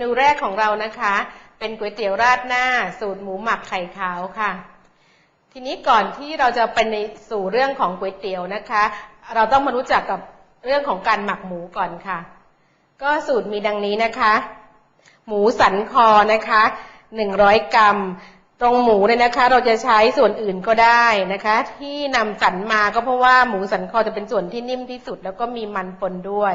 นูแรกของเรานะคะ เป็นก๋วยเตี๋ยวราดหน้า สูตรหมูหมักไข่ขาวค่ะ ทีนี้ก่อนที่เราจะไปในสู่เรื่องของก๋วยเตี๋ยวนะคะ เราต้องมารู้จักกับเรื่องของการหมักหมูก่อนค่ะ ก็สูตรมีดังนี้นะคะ หมูสันคอนะคะหนึ่งร้อยกรัม ตรงหมูเนี่ยนะคะ เราจะใช้ส่วนอื่นก็ได้นะคะ ที่นำสันมาก็เพราะว่าหมูสันคอจะเป็นส่วนที่นิ่มที่สุด แล้วก็มีมันปนด้วย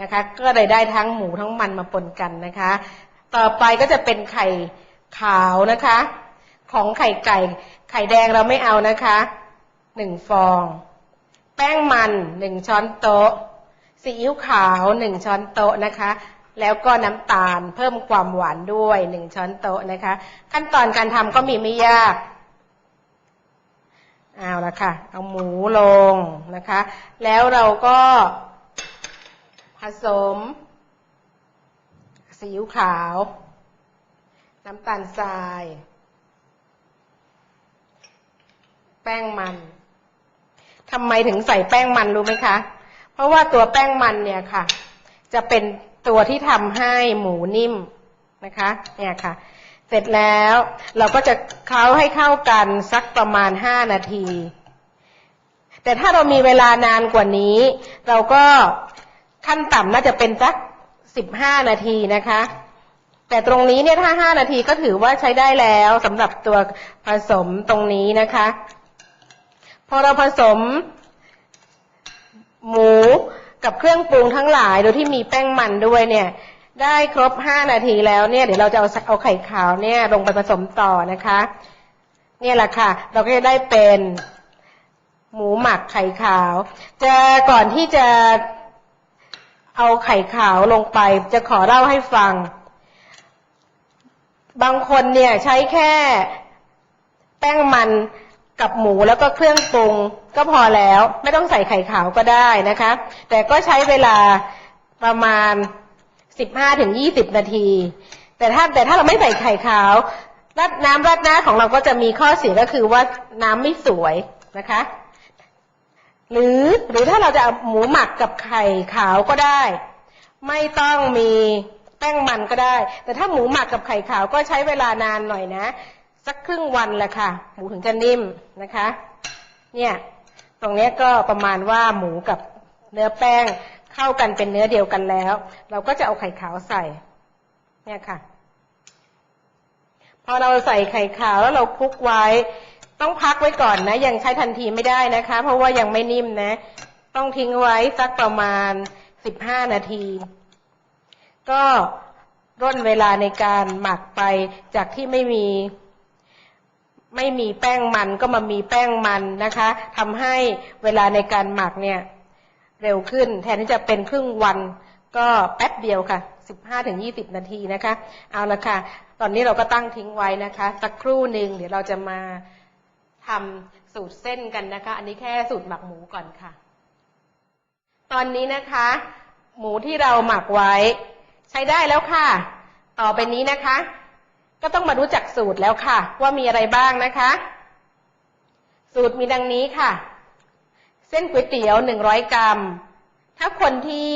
นะคะ ก็เลยได้ทั้งหมูทั้งมันมาปนกันนะคะ ต่อไปก็จะเป็นไข่ขาวนะคะ ของไข่ไก่ ไข่แดงเราไม่เอานะคะหนึ่งฟอง แป้งมันหนึ่งช้อนโต๊ะซีอิ๊วขาวหนึ่งช้อนโต๊ะนะคะ แล้วก็น้ำตาลเพิ่มความหวานด้วยหนึ่งช้อนโต๊ะนะคะ ขั้นตอนการทำก็มีไม่ยากเอาละค่ะ เอาหมูลงนะคะ แล้วเราก็ ผสม ซีอิ๊วขาว น้ำตาลทราย แป้งมันทำไมถึงใส่แป้งมันรู้ไหมคะ เพราะว่าตัวแป้งมันเนี่ยค่ะ จะเป็นตัวที่ทำให้หมูนิ่มนะคะ เนี่ยค่ะ เสร็จแล้วเราก็จะเคล้าให้เข้ากันสักประมาณห้านาที แต่ถ้าเรามีเวลานานกว่านี้ เราก็ ขั้นต่ำน่าจะเป็นสักสิบห้านาทีนะคะ แต่ตรงนี้เนี่ยถ้าห้านาทีก็ถือว่าใช้ได้แล้วสำหรับตัวผสมตรงนี้นะคะ พอเราผสม หมูกับเครื่องปรุงทั้งหลายโดยที่มีแป้งมันด้วยเนี่ย ได้ครบห้านาทีแล้วเนี่ยเดี๋ยวเราจะเอาเอาไข่ขาวเนี่ยลงไปผสมต่อนะคะ เนี่ยแหละค่ะ เราก็จะได้เป็นหมูหมักไข่ขาว จะก่อนที่จะ เอาไข่ขาวลงไป จะขอเล่าให้ฟัง บางคนเนี่ยใช้แค่แป้งมันกับหมูแล้วก็เครื่องปรุงก็พอแล้ว ไม่ต้องใส่ไข่ขาวก็ได้นะคะ แต่ก็ใช้เวลาประมาณสิบห้าถึงยี่สิบนาที แต่ถ้าแต่ถ้าเราไม่ใส่ไข่ขาวรัดน้ำรัดหน้าของเราก็จะมีข้อเสียก็คือว่าน้ำไม่สวยนะคะ หรือหรือถ้าเราจะเอาหมูหมักกับไข่ขาวก็ได้ ไม่ต้องมีแป้งมันก็ได้ แต่ถ้าหมูหมักกับไข่ขาวก็ใช้เวลานานหน่อยนะ สักครึ่งวันแหละค่ะ หมูถึงจะนิ่มนะคะ เนี่ยตรงนี้ก็ประมาณว่าหมูกับเนื้อแป้งเข้ากันเป็นเนื้อเดียวกันแล้ว เราก็จะเอาไข่ขาวใส่ เนี่ยค่ะ พอเราใส่ไข่ขาวแล้วเราคลุกไว้ ต้องพักไว้ก่อนนะ ยังใช้ทันทีไม่ได้นะคะ เพราะว่ายังไม่นิ่มนะ ต้องทิ้งไว้สักประมาณสิบห้านาที ก็ร่นเวลาในการหมักไปจากที่ไม่มี ไม่มีแป้งมันก็มามีแป้งมันนะคะทำให้เวลาในการหมักเนี่ย เร็วขึ้น แทนที่จะเป็นครึ่งวัน ก็แป๊บเดียวค่ะสิบห้าถึงยี่สิบนาทีนะคะ เอาละค่ะ ตอนนี้เราก็ตั้งทิ้งไว้นะคะ สักครู่หนึ่งเดี๋ยวเราจะมา ทำสูตรเส้นกันนะคะ อันนี้แค่สูตรหมักหมูก่อนค่ะ ตอนนี้นะคะ หมูที่เราหมักไว้ ใช้ได้แล้วค่ะ ต่อไปนี้นะคะ ก็ต้องมารู้จักสูตรแล้วค่ะ ว่ามีอะไรบ้างนะคะ สูตรมีดังนี้ค่ะ เส้นก๋วยเตี๋ยวหนึ่งร้อยกรัม ถ้าคนที่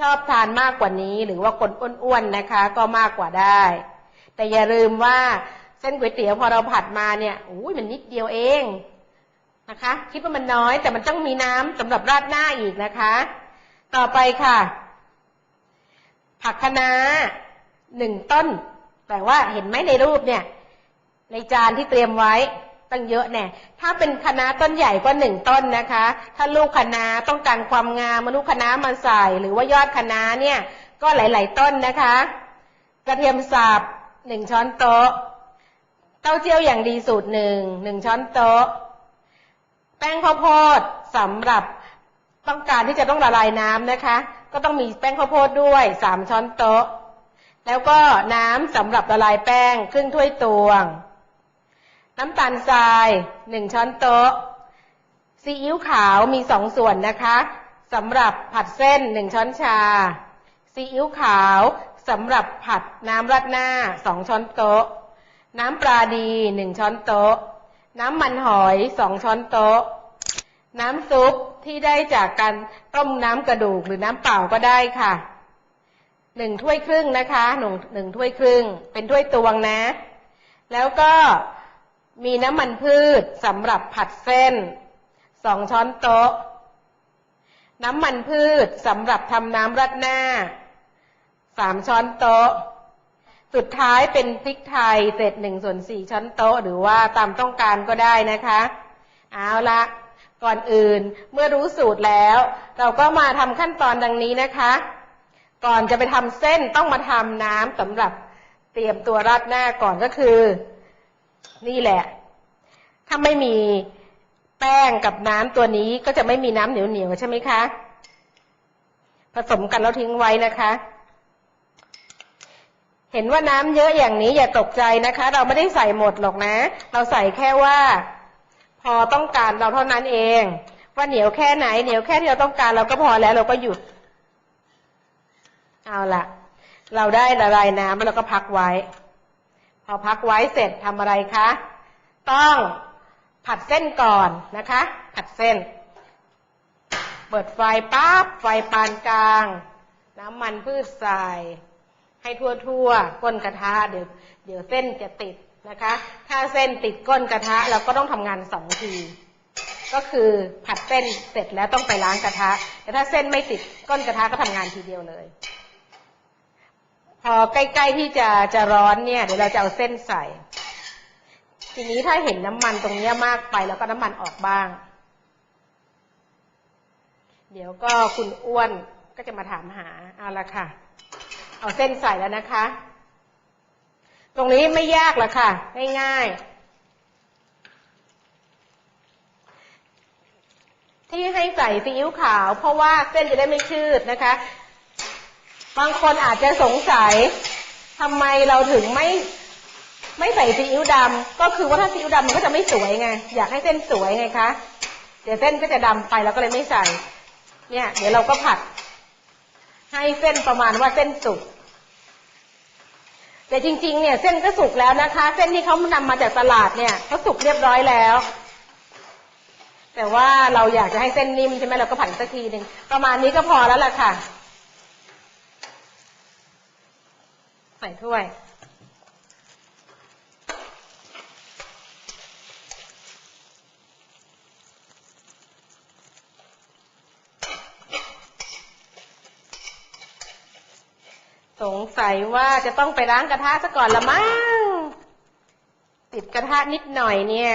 ชอบทานมากกว่านี้ หรือว่าคนอ้วนๆนะคะ ก็มากกว่าได้ แต่อย่าลืมว่า เส้นก๋วยเตี๋ยวพอเราผัดมาเนี่ยอุ้ยมันนิดเดียวเองนะคะ คิดว่ามันน้อยแต่มันต้องมีน้ำสำหรับราดหน้าอีกนะคะ ต่อไปค่ะ ผักคะน้าหนึ่งต้น แต่ว่าเห็นไหมในรูปเนี่ย ในจานที่เตรียมไว้ตั้งเยอะแน่ถ้าเป็นคะน้าต้นใหญ่ก็หนึ่งต้นนะคะ ถ้าลูกคะน้าต้องการความงามมาลูกคะน้ามาใส่หรือว่ายอดคะน้าเนี่ย ก็หลาย ๆ ต้นนะคะ กระเทียมสับหนึ่งช้อนโต๊ะ เต้าเจี้ยวอย่างดีสูตรหนึ่งหนึ่งช้อนโต๊ะ แป้งข้าวโพดสำหรับต้องการที่จะต้องละลายน้ำนะคะ ก็ต้องมีแป้งข้าวโพดด้วยสามช้อนโต๊ะ แล้วก็น้ำสำหรับละลายแป้งครึ่งถ้วยตวง น้ำตาลทรายหนึ่งช้อนโต๊ะซีอิ๊วขาวมีสองส่วนนะคะสำหรับผัดเส้นหนึ่งช้อนชาซีอิ๊วขาวสำหรับผัดน้ำราดหน้าสองช้อนโต๊ะ น้ำปลาดีหนึ่งช้อนโต๊ะ น้ำมันหอยสองช้อนโต๊ะ น้ำซุปที่ได้จากการต้มน้ำกระดูกหรือน้ำเปล่าก็ได้ค่ะหนึ่งถ้วยครึ่งนะคะหนึ่งหนึ่งถ้วยครึ่ง เป็นถ้วยตวงนะ แล้วก็มีน้ำมันพืชสำหรับผัดเส้นสองช้อนโต๊ะ น้ำมันพืชสำหรับทำน้ำรัดหน้าสามช้อนโต๊ะ สุดท้ายเป็นพริกไทยเศษหนึ่งส่วนสี่ช้อนโต๊ะ หรือว่าตามต้องการก็ได้นะคะ เอาละก่อนอื่นเมื่อรู้สูตรแล้ว เราก็มาทำขั้นตอนดังนี้นะคะ ก่อนจะไปทำเส้นต้องมาทำน้ำสำหรับเตรียมตัวราดหน้าก่อนก็คือ นี่แหละ ถ้าไม่มีแป้งกับน้ำตัวนี้ก็จะไม่มีน้ำเหนียวเหนียวๆใช่ไหมคะ ผสมกันแล้วทิ้งไว้นะคะ เห็นว่าน้ำเยอะอย่างนี้อย่าตกใจนะคะ เราไม่ได้ใส่หมดหรอกนะ เราใส่แค่ว่า พอต้องการเราเท่านั้นเอง ว่าเหนียวแค่ไหนเหนียวแค่ที่เราต้องการเราก็พอแล้วเราก็หยุด เอาละเราได้ละลายน้ำแล้วเราก็พักไว้ พอพักไว้เสร็จทำอะไรคะ ต้องผัดเส้นก่อนนะคะ ผัดเส้น เปิดไฟปั๊บไฟปานกลาง น้ำมันพืชใส่ ให้ทั่วๆก้นกระทะเดี๋ยวเดี๋ยวเส้นจะติดนะคะ ถ้าเส้นติดก้นกระทะเราก็ต้องทำงานสองที ก็คือผัดเส้นเสร็จแล้วต้องไปล้างกระทะ แต่ถ้าเส้นไม่ติดก้นกระทะก็ทำงานทีเดียวเลย พอใกล้ๆที่จะจะร้อนเนี่ย เดี๋ยวเราจะเอาเส้นใส่ ทีนี้ถ้าเห็นน้ำมันตรงเนี้ยมากไปแล้วก็น้ำมันออกบ้าง เดี๋ยวก็คุณอ้วนก็จะมาถามหาเอาละค่ะ เอาเส้นใส่แล้วนะคะ ตรงนี้ไม่ยากหรอกค่ะ ง่ายๆ ที่ให้ใส่ซีอิ๊วขาว เพราะว่าเส้นจะได้ไม่ชืดนะคะ บางคนอาจจะสงสัยทำไมเราถึงไม่ไม่ใส่ซีอิ๊วดำก็คือว่าถ้าซีอิ๊วดำมันก็จะไม่สวยไง อยากให้เส้นสวยไงคะเดี๋ยวเส้นก็จะดำไปเราก็เลยไม่ใส่ เนี่ย เดี๋ยวเราก็ผัด ให้เส้นประมาณว่าเส้นสุก แต่จริง ๆ เนี่ยเส้นก็สุกแล้วนะคะ เส้นที่เขานำมาจากตลาดเนี่ยเขาสุกเรียบร้อยแล้ว แต่ว่าเราอยากจะให้เส้นนิ่มใช่ไหมเราก็ผัดสักทีหนึ่งประมาณนี้ก็พอแล้วล่ะค่ะ ใส่ถ้วย สงสัยว่าจะต้องไปล้างกระทะซะก่อนละมั้ง ติดกระทะนิดหน่อยเนี่ย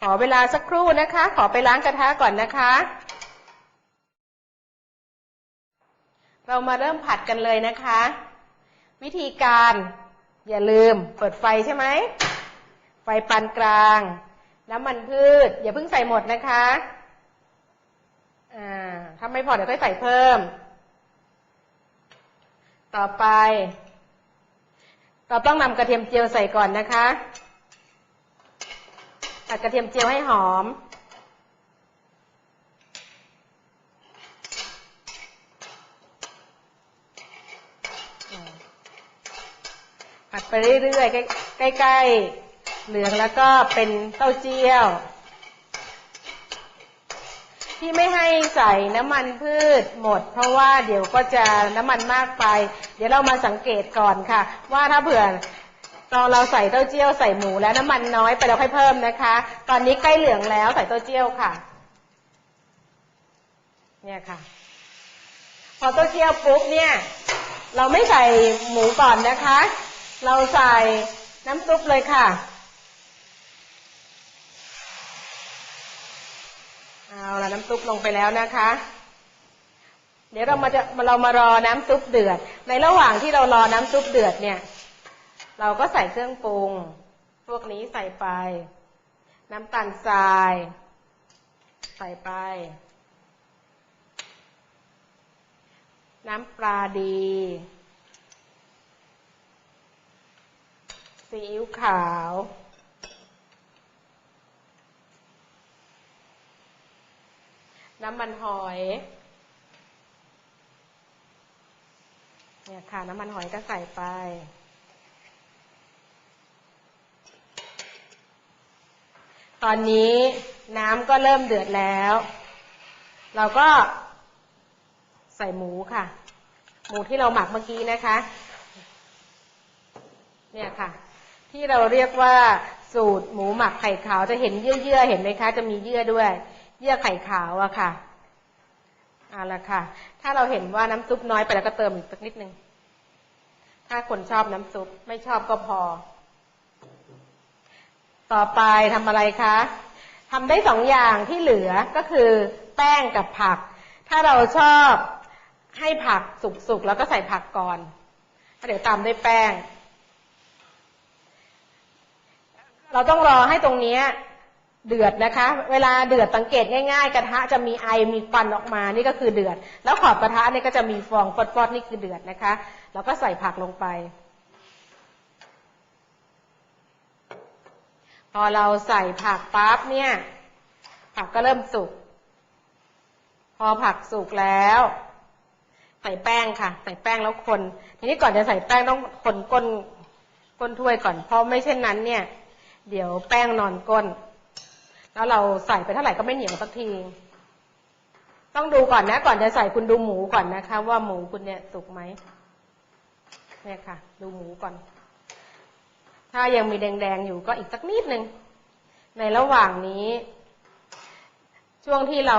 ขอเวลาสักครู่นะคะ ขอไปล้างกระทะก่อนนะคะ เรามาเริ่มผัดกันเลยนะคะ วิธีการอย่าลืมเปิดไฟใช่ไหม ไฟปานกลาง น้ำมันพืช อย่าเพิ่งใส่หมดนะคะ ถ้าไม่พอเดี๋ยวค่อยใส่เพิ่ม ต่อไป เราต้องนำกระเทียมเจียวใส่ก่อนนะคะผัดกระเทียมเจียวให้หอม ผัดไปเรื่อยๆใกล้ๆ เหลืองแล้วก็เป็นเต้าเจี้ยว ที่ไม่ให้ใส่น้ำมันพืชหมด เพราะว่าเดี๋ยวก็จะน้ำมันมากไป เดี๋ยวเรามาสังเกตก่อนค่ะ ว่าถ้าเผื่อตอนเราใส่เต้าเจี้ยวใส่หมูแล้วน้ำมันน้อยไปเราค่อยเพิ่มนะคะ ตอนนี้ใกล้เหลืองแล้วใส่เต้าเจี้ยวค่ะ เนี่ยค่ะ พอเต้าเจี้ยวปุ๊บเนี่ย เราไม่ใส่หมูก่อนนะคะ เราใส่น้ำซุปเลยค่ะ เอาละน้ำซุปลงไปแล้วนะคะ เดี๋ยวเรามาจะเรามารอน้ำซุปเดือด ในระหว่างที่เรารอน้ำซุปเดือดเนี่ย เราก็ใส่เครื่องปรุง พวกนี้ใส่ไป น้ำตาลทราย ใส่ไป น้ำปลาดีซีอิ๊วขาว น้ำมันหอยเนี่ยค่ะน้ำมันหอยก็ใส่ไป ตอนนี้น้ำก็เริ่มเดือดแล้ว เราก็ใส่หมูค่ะ หมูที่เราหมักเมื่อกี้นะคะ เนี่ยค่ะ ที่เราเรียกว่าสูตรหมูหมักไข่ขาวจะเห็นเยื่อๆเห็นไหมคะ จะมีเยื่อด้วย เยื่อไข่ขาวอะค่ะเอาละค่ะ ถ้าเราเห็นว่าน้ำซุปน้อยไปแล้วก็เติมอีกสักนิดนึง ถ้าคนชอบน้ำซุปไม่ชอบก็พอ ต่อไปทำอะไรคะทำได้สองอย่างที่เหลือก็คือแป้งกับผัก ถ้าเราชอบให้ผักสุกๆแล้วก็ใส่ผักก่อนเดี๋ยวตามด้วยแป้ง เราต้องรอให้ตรงเนี้ย เดือดนะคะ เวลาเดือดสังเกตง่ายๆ กระทะจะมีไอมีควันออกมา นี่ก็คือเดือด แล้วขอบกระทะนี่ก็จะมีฟองฟอดๆนี่คือเดือดนะคะ แล้วก็ใส่ผักลงไป พอเราใส่ผักปั๊บเนี่ย ผักก็เริ่มสุก พอผักสุกแล้ว ใส่แป้งค่ะ ใส่แป้งแล้วคน ทีนี้ก่อนจะใส่แป้งต้องคนก้นก้นถ้วยก่อน เพราะไม่เช่นนั้นเนี่ย เดี๋ยวแป้งนอนก้น แล้วเราใส่ไปเท่าไหร่ก็ไม่เหนียวสักที ต้องดูก่อนนะ ก่อนจะใส่คุณดูหมูก่อนนะคะ ว่าหมูคุณเนี่ยสุกไหมเนี่ยค่ะ ดูหมูก่อน ถ้ายังมีแดงๆอยู่ก็อีกสักนิดนึงในระหว่างนี้ ช่วงที่เรา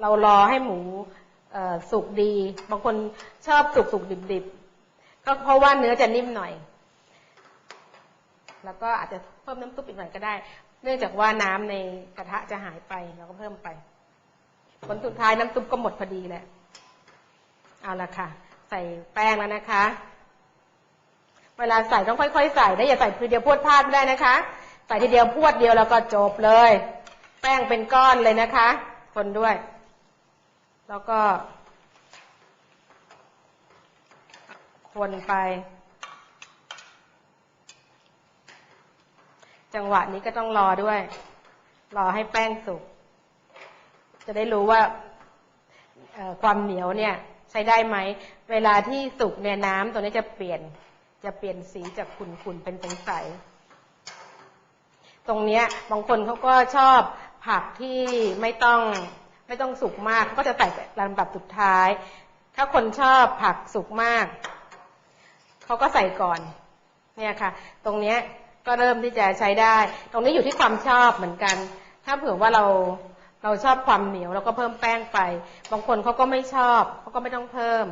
เรารอให้หมูสุกดี บางคนชอบสุกสุกดิบดิบๆก็เพราะว่าเนื้อจะนิ่มหน่อย แล้วก็อาจจะเพิ่มน้ำซุปอีกหน่อยก็ได้ เนื่องจากว่าน้ำในกระทะจะหายไปเราก็เพิ่มไปผลสุดท้ายน้ำซุปก็หมดพอดีแหละเอาละค่ะ ใส่แป้งแล้วนะคะ เวลาใส่ต้องค่อยๆใส่นะอย่าใส่ทีเดียวพวดพลาดไม่ได้นะคะ ใส่ทีเดียวพวดเดียวแล้วก็จบเลย แป้งเป็นก้อนเลยนะคะ คนด้วย แล้วก็ คนไป จังหวะนี้ก็ต้องรอด้วย รอให้แป้งสุก จะได้รู้ว่าความเหนียวเนี่ย ใช้ได้ไหม เวลาที่สุกเนี่ยน้ำตัวนี้จะเปลี่ยน จะเปลี่ยนสีจากขุ่นๆเป็นใสๆตรงเนี้ยบางคนเขาก็ชอบผักที่ไม่ต้องไม่ต้องสุกมาก ก็จะใส่ลำดับสุดท้าย ถ้าคนชอบผักสุกมาก เขาก็ใส่ก่อน เนี่ยค่ะ ตรงเนี้ย ก็เริ่มที่จะใช้ได้ ตรงนี้อยู่ที่ความชอบเหมือนกัน ถ้าเผื่อว่าเราเราชอบความเหนียวเราก็เพิ่มแป้งไป บางคนเขาก็ไม่ชอบเขาก็ไม่ต้องเพิ่ม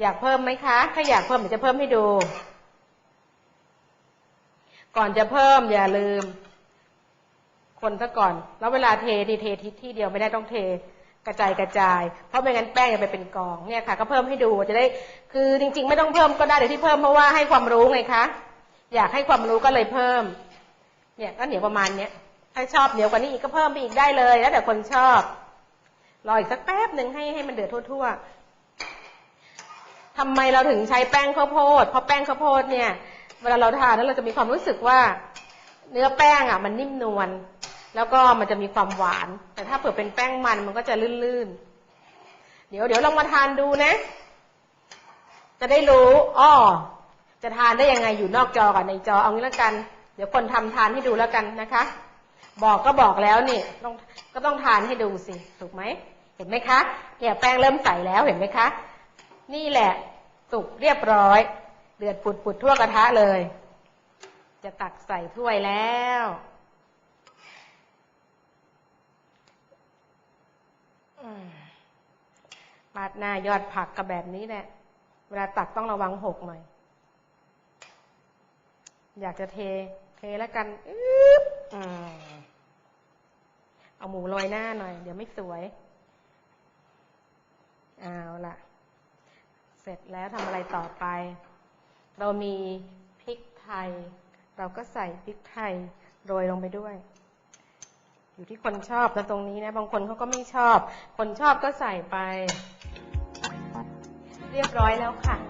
อยากเพิ่มไหมคะ ถ้าอยากเพิ่มเดี๋ยวจะเพิ่มให้ดู ก่อนจะเพิ่มอย่าลืม คนซะก่อน แล้วเวลาเททีเททิศที่เดียวไม่ได้ต้องเทกระจายกระจาย เพราะไม่งั้นแป้งจะไปเป็นกองเนี่ยค่ะ ก็เพิ่มให้ดูจะได้ คือจริง ๆ ไม่ต้องเพิ่มก็ได้แต่ที่เพิ่มเพราะว่าให้ความรู้ไงคะ อยากให้ความรู้ก็เลยเพิ่ม เนี่ยก็เหนียวประมาณเนี้ยถ้าชอบเหนียวกว่านี้อีกก็เพิ่มไปอีกได้เลย แล้วแต่คนชอบ รออีกสักแป๊บหนึ่งให้ให้มันเดือดทั่วๆทำไมเราถึงใช้แป้งข้าวโพด เพราะแป้งข้าวโพดเนี่ย เวลาเราทานแล้วเราจะมีความรู้สึกว่า เนื้อแป้งอะ มันนิ่มนวล แล้วก็มันจะมีความหวาน แต่ถ้าเผื่อเป็นแป้งมันมันก็จะลื่นๆ เดี๋ยวเดี๋ยวลองมาทานดูนะ จะได้รู้ อ้อ จะทานได้ยังไงอยู่นอกจอกับในจอเอางี้แล้วกัน เดี๋ยวคนทำทานให้ดูแล้วกันนะคะ บอกก็บอกแล้วนี่ต้องก็ต้องทานให้ดูสิถูกไหมเห็นไหมคะเนี่ยแป้งเริ่มใสแล้วเห็นไหมคะ นี่แหละสุกเรียบร้อย เดือดปุดปุดๆทั่วกระทะเลย จะตักใส่ถ้วยแล้วราดหน้ายอดผักกับแบบนี้แหละ เวลาตักต้องระวังหกหน่อย อยากจะเท เทแล้วกันอึ๊บอืมเอาหมูโรยหน้าหน่อย เดี๋ยวไม่สวย เอาล่ะ เสร็จแล้วทำอะไรต่อไป เรามีพริกไทย เราก็ใส่พริกไทยโรยลงไปด้วย อยู่ที่คนชอบนะตรงนี้นะ บางคนเขาก็ไม่ชอบ คนชอบก็ใส่ไป เรียบร้อยแล้วค่ะ